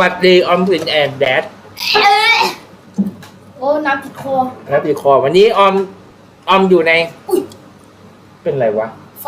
วัสดีออมสินแอนแดดเอ้ยโอ้น้ำติดคอแล้วปีคอวันนี้ออมออมอยู่ใน อุ้ยเป็นไรวะ ไฟ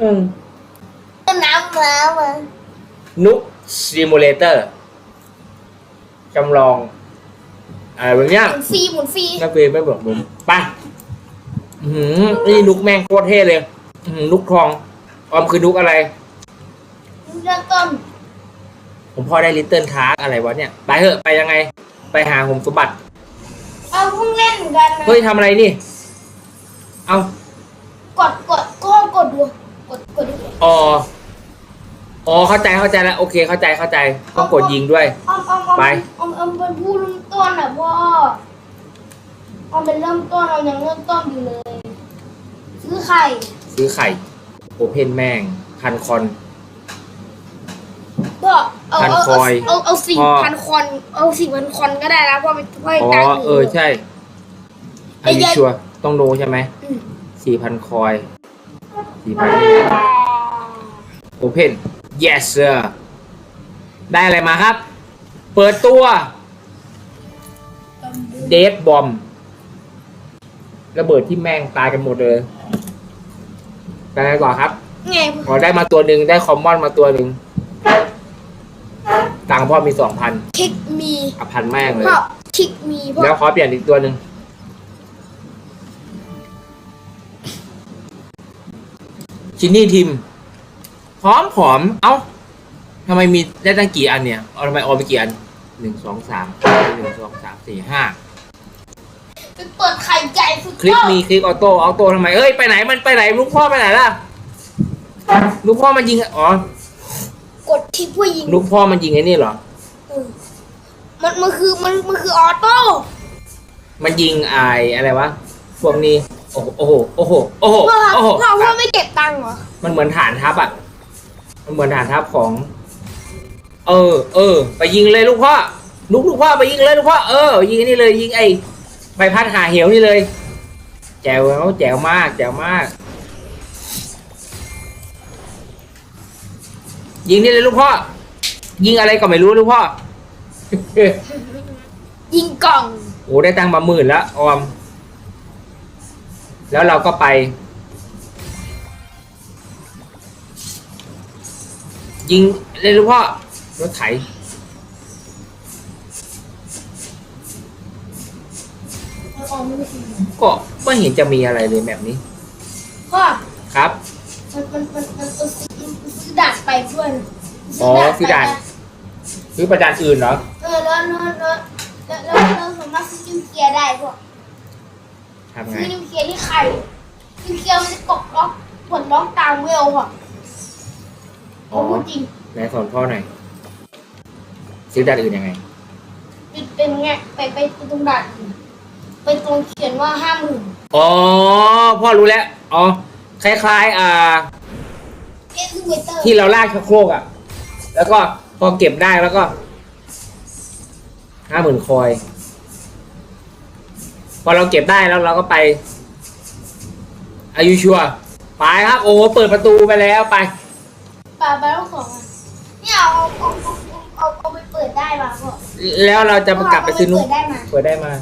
อืมน้ำมามานุกซิมูเลเตอร์จำลองอะไรแบบเนี้ยหมุนฟรีหมุนฟรีนักเรียนไม่บอกผมไปอื้อหือนี่นุกแม่งโคตรเท่เลยอื้อหือนุกทอง ออมคือนุกอะไร เริ่มต้น ผมพ่อได้ลิตเติ้ลทาร์อะไรวะเนี่ย ไปเถอะไปยังไง ไปหาหงสมบัติ เอาเพิ่งเล่นเหมือนกันนะเฮ้ยทำอะไรนี่ เอากดกดก็กดดูกดกดดูอ๋ออ๋อเข้าใจเข้าใจแล้วโอเคเข้าใจเข้าใจต้องกดยิงด้วย ออมออมออมไป ออมออมเป็นผู้เริ่มต้นอะพ่อออมเป็นเริ่มต้นเรายังเริ่มต้นอยู่เลยซื้อไข่ซื้อไข่โอเพนแม่งพันคอน ก็เอาพันเอาคอยเอาเอาสี่พ่อพันคอนเอาสี่พันคอนก็ได้นะเพราะมันพ่ออ๋อตังค์ยู่เออใช่ไอ้อันนี้ยัยชัวร์ต้องโนใช่ไหมอืมสี่พันคอยสี่พันโอเพน yes sir ได้อะไรมาครับ เปิดตัวเด d บอมระเบิดที่แม่งตายกันหมดเลยไปไหนต่อครับไงพอได้มาตัวหนึ่งได้คอมมอนมาตัวหนึ่ง ตังค์พ่อมีสองพันคลิกมีอพันแม่งเลย พ่อคลิกมีพ่อแล้วขอเปลี่ยนอีกตัวหนึ่งชินนี่ทิมพร้อมผอม เอ้าทำไมมีได้ตั้งกี่อันเนี่ยเอาทำไมออกไปกี่อันหนึ่งสองสามหนึ่งสองสามสี่ห้าไปเปิดไข่ใหญ่สุดคลิกยอดมีคลิกออโต้ออโต้ทำไมเอ้ยไปไหนมันไปไหนลูกพ่อไปไหนล่ะลูกพ่อมันยิงอ๋อ กดที่ผู้หญิงลูกพ่อมันยิงไอ้นี่เหรอ เออมันมันคือมันมันคือออโต้มันยิงไออะไรวะ พวกนี้ โอ้โห โอ้โห โอ้โห โอ้โหพ่อครับโอ้โหพ่อพ่อไม่เก็บตังค์เหรอมันเหมือนฐานทัพอะ มันเหมือนฐานทัพของ เออ เออ ไปยิงเลยลูกพ่อ ลูกลูกพ่อไปยิงเลยลูกพ่อ เออ ยิงไอ้นี่เลย ยิงไอ้ใบพัดหาเหวนี่เลย แจ๋วแล้วแจ๋วมาก แจ๋วมาก ยิงนี่เลยลูกพ่อ ยิงอะไรก็ไม่รู้ลูกพ่อ ยิงกล่อง โอ้ได้ตังค์มาหมื่นแล้วออม แล้วเราก็ไป ยิงเลยลูกพ่อ รถไถอ๋อไม่ได้ยิงก็ไม่เห็นจะมีอะไรเลยแบบนี้ พ่อครับ มันมันมันมันเอาซื้อมันซื้อ ดาดไปด้วยนะอ๋อซื้อดาดไปนะซื้อประจานอื่นเหรอ เออแล้วแล้วแล้วแล้วแล้วเราสามารถซื้อนิวเคลียร์ได้พ่อทำไง ซื้อนิวเคลียร์ที่ไข่นิวเคลียร์มันจะกดล็อกผลล็อกตามเวลพ่ออ๋อเขาพูดจริงไหนสอนพ่อหน่อย ซื้อดานอื่นยังไงเป็นเป็นไงไปไปไปตรงด่านอื่นไปตรงเขียนว่าห้าหมื่นอ๋อ พ่อรู้แล้ว อ๋อ คล้ายๆ อ่า เอ็กซ์เวเตอร์ที่เราลากชักโครกอะ แล้วก็พอเก็บได้แล้วก็ห้าหมื่นคอย พอเราเก็บได้แล้วเราก็ไปอายุชัวไปครับ โอ้โหเปิดประตูไปแล้วไปปลาปลาต้องของอะเนี่ยเอาเอาเอาเอาเอาเอาไปเปิดได้ป่ะพ่อแล้วเราจะกลับไปซื้อนุ๊เปิกดได้มาเปิดได้มา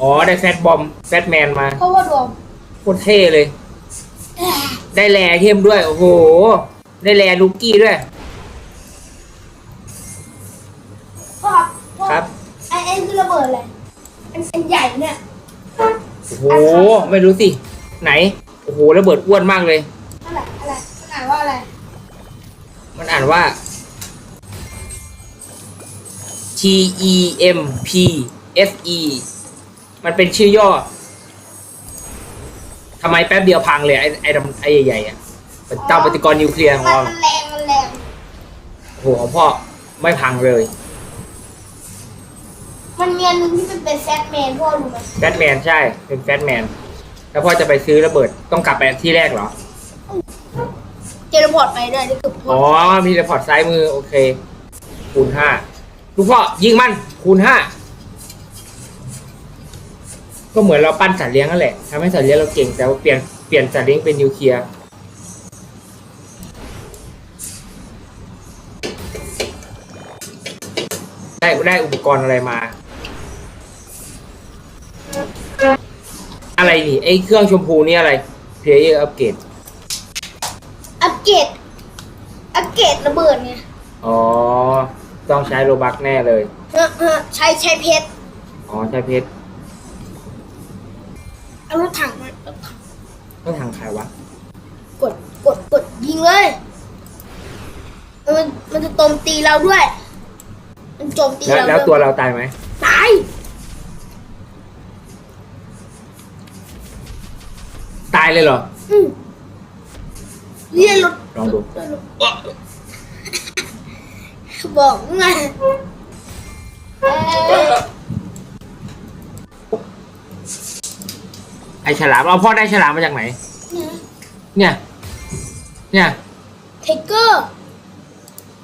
อ๋อ ได้แฟตบอมแฟตแมนมา เพราะว่าดวงโคตรเท่เลย ได้แลเข้มด้วย โอ้โห ได้แลลูกกี้ด้วย พ่อครับพ่อครับ ไอ้ไอ้คือระเบิดอะไรอันอันใหญ่เนี่ยโอ้โห ไม่รู้สิ ไหน โอ้โหระเบิดอ้วนมากเลย อะไรอะไรมันอ่านว่าอะไรมันอ่านว่า T E M P S E มันเป็นชื่อย่อ ทำไมแป๊บเดียวพังเลยไอ้ไอ้ดำไอ้ใหญ่ๆอะเป็นเจ้าปฏิกรณ์นิวเคลียร์ของมันเรามันแรงมันแรงโอ้โหของพ่อไม่พังเลยมันมีอันหนึงที่มันเป็นแซดแมนพ่อรู้ไหมแฟตแมนใช่เป็นแฟตแมนแล้วพ่อจะไปซื้อระเบิดต้องกลับไปที่แรกเหรอเจลพอร์ตไปด้วยนี่คือพ่ออ๋อมีรีพอร์ตซ้ายมือโอเค คูณห้าลูกพ่อยิงมันคูณห้า ก็เหมือนเราปั้นสัตว์เลี้ยงนั่นแหละทำให้สัตว์เลี้ยงเราเก่งแต่ว่าเปลี่ยนเปลี่ยนสัตว์เลี้ยงเป็นนิวเคลียร์ได้ได้อุปกรณ์อะไรมา อะไรนี่ไอ้เครื่องชมพูนี่อะไร Player Upgrade อัปเกรดอัปเกรดระเบิดไงอ๋อ ต้องใช้โลบักแน่เลย เออเออใช้ใช้เพชร อ๋อ ใช่เพชร เอารถถังมารถถังก็ทางใครวะ กดกดกดยิงเลย มันมันจะโจมตีเราด้วย มันโจมตีแล้วเราแล้วด้วยตัวเราตายไหมตายตายเลยเหรอ อืมเรียนรถลองดูบอกไงเอ่อ ไอฉลามเอาพ่อได้ฉลามมาจากไหน เนี่ย เนี่ยเทเกอร์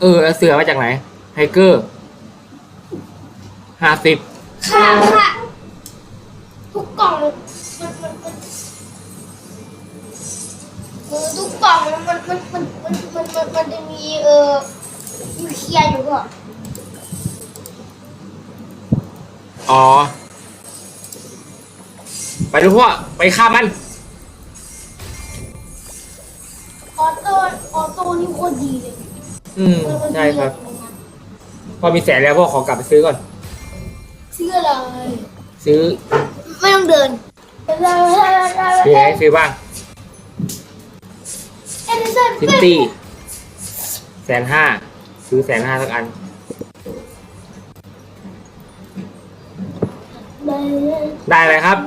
เออแล้วเสือมาจากไหนไฮเกอร์ห้าสิบค่ะค่ะ ทุกกล่องมันมันมันเออทุกกล่องมันมันมันมันมันมันมันมันจะมีเอ่อนิวเคลียร์อยู่ก็อ๋อ ไปดูพ่อไปฆ่ามัน ออโต้ออโต้นี่โคตรดีเลยอืมมันมันใช่ครับดีเลยพอมีแสนแล้วพ่อขอกลับไปซื้อก่อน ซื้ออะไรซื้อไม่ต้องเดินซื้ออะไรให้ซื้อบ้างเอ็นเซอร์ซิตี้แสนห้าซื้อแสนห้าสักอันได้เลยครับ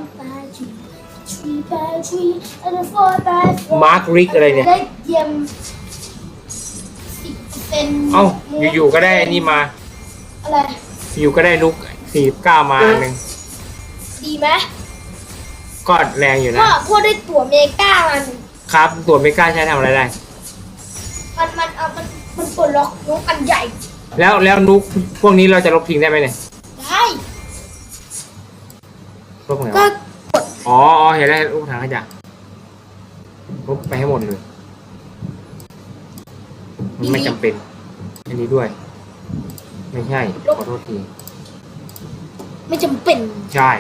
มาร์คริกอะไรเนี่ย ได้เยี่ยมสิบเป็นเอ้าอยู่ๆก็ได้นี่มา อะไร อยู่ก็ได้นุกสี่เก้ามาอันหนึ่งดีไหมก็แรงอยู่พ่นะอพ่อได้ตั๋วเมกามันครับ ตัวไม่กล้าใช้ทำอะไรได้ มันมันเอามันมันปลดล็อกน้องอันใหญ่ แล้วแล้วนุกพวกนี้เราจะลบทิ้งได้ไหมเนี่ย อ๋ออ๋อเห็นแล้วลูกถังขยะลบไปให้หมดเลย มันไม่จำเป็น อันนี้ด้วย ไม่ใช่ ขอโทษที ไม่จำเป็น ใช่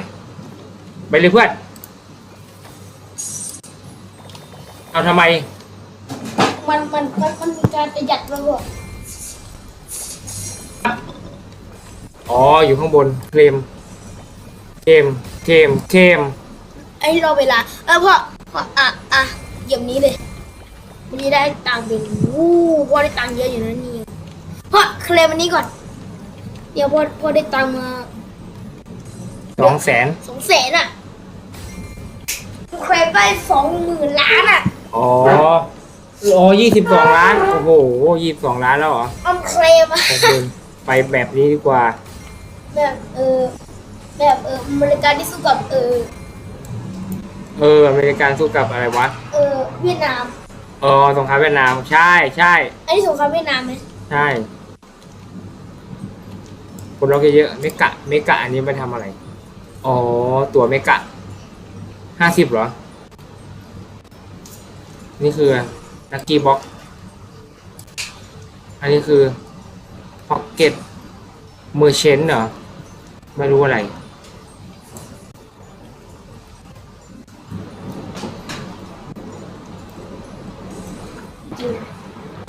ไปเลยเพื่อน เอาทำไม มันมันมันมันมีการประหยัดระบบอ๋อ อยู่ข้างบน เคลมเคมเคมเคม ไอ้รอเวลาเออพ่อพ่ออะอะเยี่ยมนี้เลยวันนี้ได้ตังค์เป็นวู้พ่อได้ตังค์เยอะอยู่นะนี่พ่อเคลมอันนี้ก่อนเดี๋ยวพ่อพ่อได้ตังค์มาสองแสนสองแสนอะเคลมไปสองหมื่นล้านอะอ๋ออ๋อยี่สิบสองล้าน โอ้โหยี่สิบสองล้านแล้วเหรอเอาเคลมอะขอบคุณไปแบบนี้ดีกว่า แบบเออ แบบเอออเมริกาที่สู้กับเออ เอออเมริกันสู้กับอะไรวะ เออเวียดนาม เออสงครามเวียดนาม ใช่ใช่อันนี้สงครามเวียดนามไหมใช่ คนเราเยอะๆเมกะ เมกะ อันนี้ไปทำอะไร อ๋อ ตัวเมกะห้าสิบเหรอ นี่คือลักกี้บ็อก อันนี้คือพ็อกเก็ตเมอร์เชนเหรอ ไม่รู้อะไร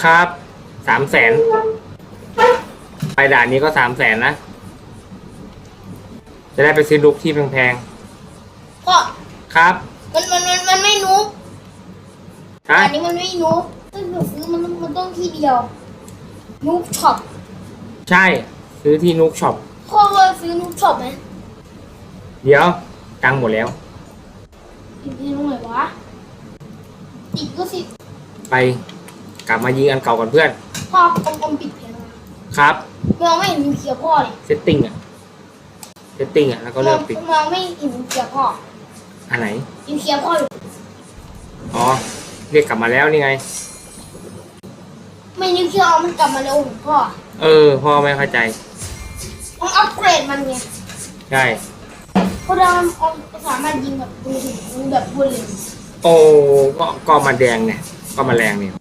ครับสามแสนไปด่านนี้ก็สามแสนนะ จะได้ไปซื้อลุกที่แพงพ่อๆครับมันมันมันมันไม่นุกฮะอันนี้มันไม่นุกถ้าหนูซื้อมันต้องมันต้องที่เดียว นุกช็อปใช่ ซื้อที่นุกช็อป พ่อว่าซื้อนุกช็อปไหมเดี๋ยว ตังค์หมดแล้ว ติดที่ตรงไหนวะติดก็สิไป กลับมายิงอันเก่าก่อนเพื่อน พ่ออมอมปิดเพลงนะครับมองไม่เห็นนิวเคลียร์พ่อเลยเซตติ้งอะเซตติ้งอะแล้วก็เลิกปิดมองไม่เห็นนิวเคลียร์พ่ออันไหน นิวเคลียร์พ่ออยู่อ๋อ เรียกกลับมาแล้วนี่ไง ไม่นิวเคลียร์เอามันกลับมาเร็วของพ่อเออ พ่อไม่เข้าใจ ต้องอัปเกรดมันไงใช่ เพราะเราเอาสามารถยิงแบบปืนถึงแบบบุลเลตโอ้ก็ก็มาแดงเนี่ย ก็มาแรงเนี่ย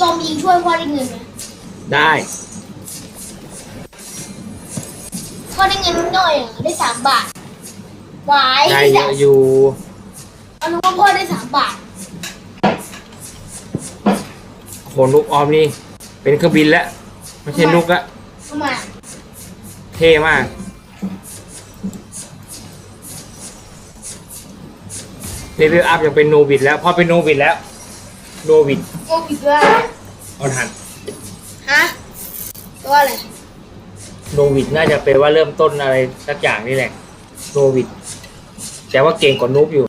จอมยิงช่วยพ่อได้เงินไหมได้พ่อได้เงินน้อยอะได้สามบาทหวายได้เยอะอยู่เอานึกว่าพ่อได้สามบาทโขนลูกออมนี่ เป็นเครื่องบินแล้วไม่ใช่ลูกละทำไมเท่มาก เลเวลอัพยังเป็นโนบิดแล้ว พอเป็นโนบิดแล้ว โนบิดโอ้ผิดว่าออนหันฮะตัวอะไรโนวิดน่าจะเป็นว่าเริ่มต้นอะไรสักอย่างนี่แหละโนวิดแต่ว่าเก่งกว่านูบอยู่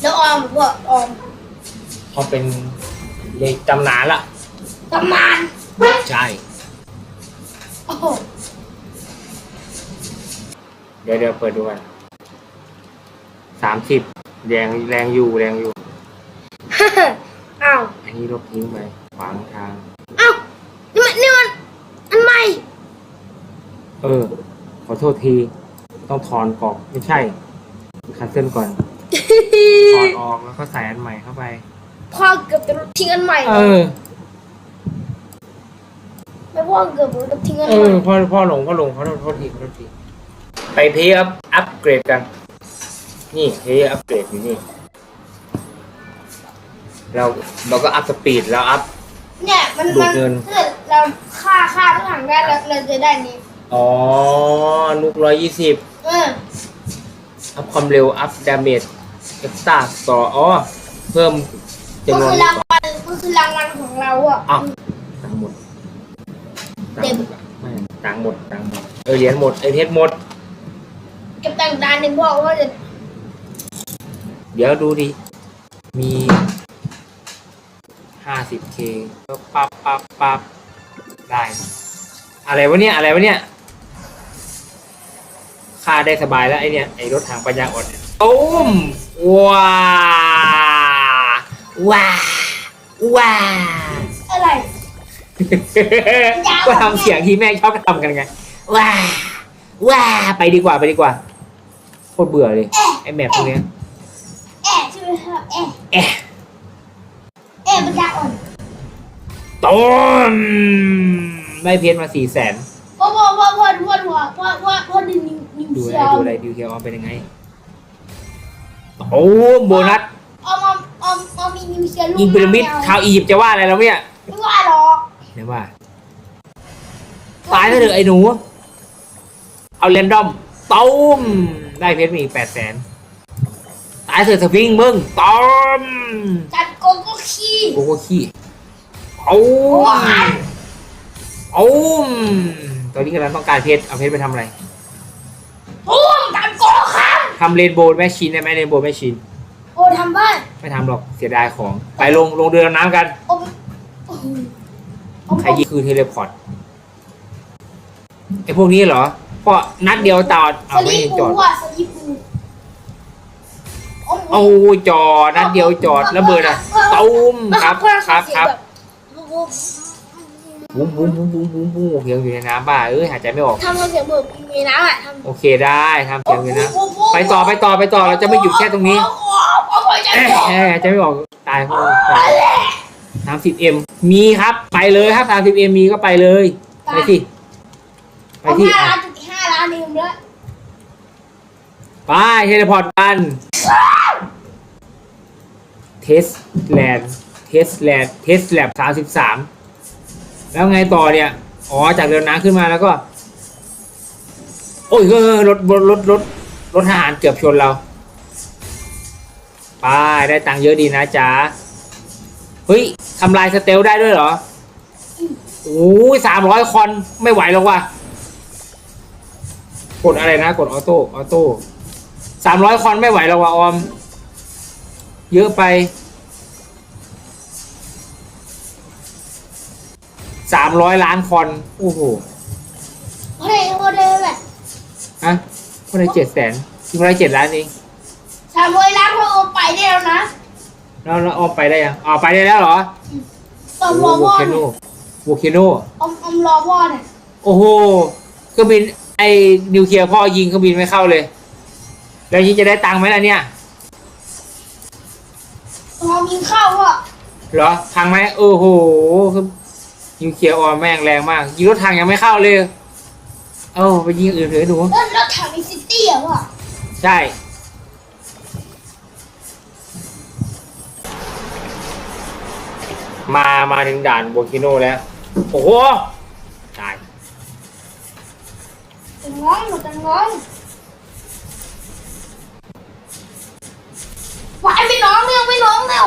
แล้วออมบอกออมเขาเป็นเลขตำนานละตำนานใช่ โอ้โห เดี๋ยวเดี๋ยวเปิดดูกัน สามสิบแรงแรงอยู่แรงอยู่ อ้าวอันนี้ลบทิ้งไปขวางทาง อ้าวนี่มันนี่มันอันใหม่ เออ ขอโทษที ต้องถอนกรอกไม่ใช่คันเซิลก่อนถอนออกแล้วก็ใส่อันใหม่เข้าไป พ่อเกือบจะทิ้งอันใหม่เออไม่พ่อเกือบจะทิ้งอันเอใหม่ อพ่อพ่อหลงพ่อหลงขอโทษโทษทีขอโทษทีไปเพย์อัพอัพเกรดกัน นี่เพย์อัพเกรดอยู่นี่เราเราก็อัพสปีดแล้วอัพ เนี่ยมันดูมันดเงิน ถ้าเกิดเราฆ่าฆ่าทุกถังได้เราเราจะได้นี้อ๋อนุกร้อยยี่สิบเอออัพความเร็ว อัพดาเมจเอ็กซ์ตาต่ออ๋อ เพิ่มก็จำนวนคือรางวัลก็คือรางวัลของเราอะ อ้าวตังค์หมดตังเต็มค์หมดอะไม่ตังค์หมดตังค์หมดเออเหรียญหมดไอเทสหมด เก็บตังค์ดานหนึ่งพ่อว่าจะ เดี๋ยวดูดิ มีห้าสิบเคก็ปั๊บปั๊บปั๊บได้ อะไรวะเนี่ย อะไรวะเนี่ยค่าได้สบายแล้วไอเนี่ย ไอรถถังปัญญาอ่อนเนี่ยตุ้มว้าว้าว้าอะไรก็ทำเสียงที่แม่ชอบทำกันไงว้าว้าไปดีกว่าไปดีกว่าโคตรเบื่อเลยไอแมปพวกเนี้ย แอะใช่ไหมครับแอะแออะปัญญาอ่อนต้มได้เพชรมาสี่แสนพ่อพ่อพ่อพ่อพ่อพ่อพ่อพ่อพ่อดูนิวนิวดูเซีอะไรยดูอะไรดูเคียวออมเป็นยังไงโอ้โบนัสออมออมออมออมมีนิวเซียลูกยิงพีระมิดชาวอียิปต์จะว่าอะไรแล้วเนี่ยไม่ว่าหรอกไม่ว่าตายแล้วเถอะไอ้หนู เอาเรนดอมต้มได้เพชรมาอีกแปดแสนายเถอะสฟิงค์มึงต้มจัดโกโก้ขี้โกโก้ขี้เอาว้ายเอาตอนนี้กำลังต้องการเพชรเอาเพชรไปทำอะไรปุ้มจัดโกครับทำเรนโบว์แมชชีนได้ไหมเรนโบว์แมชชีนโอ้ทำบ้านไม่ทำหรอกเสียดายของ ไปลงลงเรือดำน้ำกันโอ้โอ้โหโอ้โหใครยิงคือเทเลพอร์ตไอพวกนี้เหรอก็นัดเดียวจอดสเอาไม่ลีจปูอดอะสลีปู โอ้โหเอาจอดนัดเดียวจอดระเบิดอะตุ้มครับครับครับบุ้มบุ้มบุ้มบุ้มบุ้มบุ้มเสียงอยู่ในน้ำบ้าเอ้ยหายใจไม่ออกทำเสียงแบบมีน้ำอะทำโอเคได้ทำเสียงอยู่นะไปต่อไปต่อไปต่อเราจะไม่หยุดแค่ตรงนี้หโอ้โหใจเอ้ยหายใจไม่ออกตายพวกสามสิบเอ็มมีครับไปเลยครับสามสิบเอ็มมีก็ไปเลยไปที่ไปที่ห้าล้านจุดห้าล้านเองแล้วไปเทเลพอร์ตกัน เทสแลนด์เทสแลนด์เทสแลบสามสิบสามแล้วไงต่อเนี่ย อ๋อ จากเรือน้ำขึ้นมาแล้วก็ โอ้ยเฮ้ยเฮ้ยรถรถรถรถรถทหารเกือบชนเราไปได้ตังค์เยอะดีนะจ๊ะ เฮ้ยทำลายสเตลได้ด้วยเหรอโอ้ยสามร้อยคอนไม่ไหวแล้วว่ะ กดอะไรนะ กดออโต้ ออโต้สามร้อยคอนไม่ไหวแล้วว่ะออม เยอะไปสามร้อยล้านคอน โอ้โหเพราะอะไรเพราะอะไรแหละฮะคนละเจ็ดแสนคิดว่าได้เจ็ดล้านเองสามร้อยล้านเราเอาไปได้แล้วนะแล้วแล้วออมไปได้ยังอ๋อไปได้แล้วเหรอตอนรอโวพ่อเคเนี่โนยโวเคโนอมอมรอพ่อเนี่ยโอ้โหเครื่องบินไอ้นิวเคลียร์พ่อยิงเครื่องบินไม่เข้าเลย แล้วยิ่งจะได้ตังค์ไหมล่ะเนี่ย พอยิงเข้าพ่อเหรอพังไหมโอ้โหคือยิงเคลียร์ออนแม่งแรงมาก ยิงรถถังยังไม่เข้าเลย เอ้าไปยิงอื่นเถอะหนูแล้วแล้วถังในซิตี้อะพ่อใช่มา มาถึงด่านโบกิโนแล้ว โอ้โห ตายจะง้องหนูจะง้อง วายไม่น้องเร็วไม่น้องเร็ว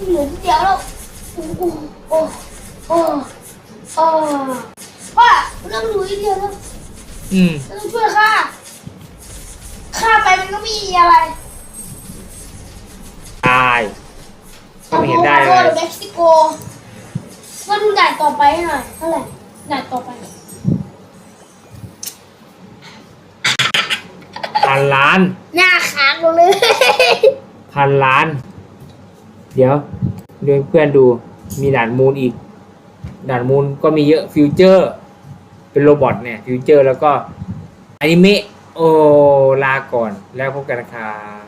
เหลือนิดเดียวแล้วโอ้โหโอ้โอ้โอ้ว่าเรื่องรู้นิดเดียวแล้วอืมต้องช่วยข้าข้าไปมันก็มีอะไรตายก็ไม่เห็นได้เลย เม็กซิโกมาดูด่านต่อไปหน่อยเท่าไหร่ด่านต่อไป พันล้าน หน้าค้างหมดเลยพันล้าน เดี๋ยวดูให้เพื่อนดูมีด่านมูลอีก ด่านมูลก็มีเยอะฟิวเจอร์ เป็นโรบอทเนี่ยฟิวเจอร์แล้วก็อนิเมะโอ้ลาก่อนแล้วพบกันนะครับ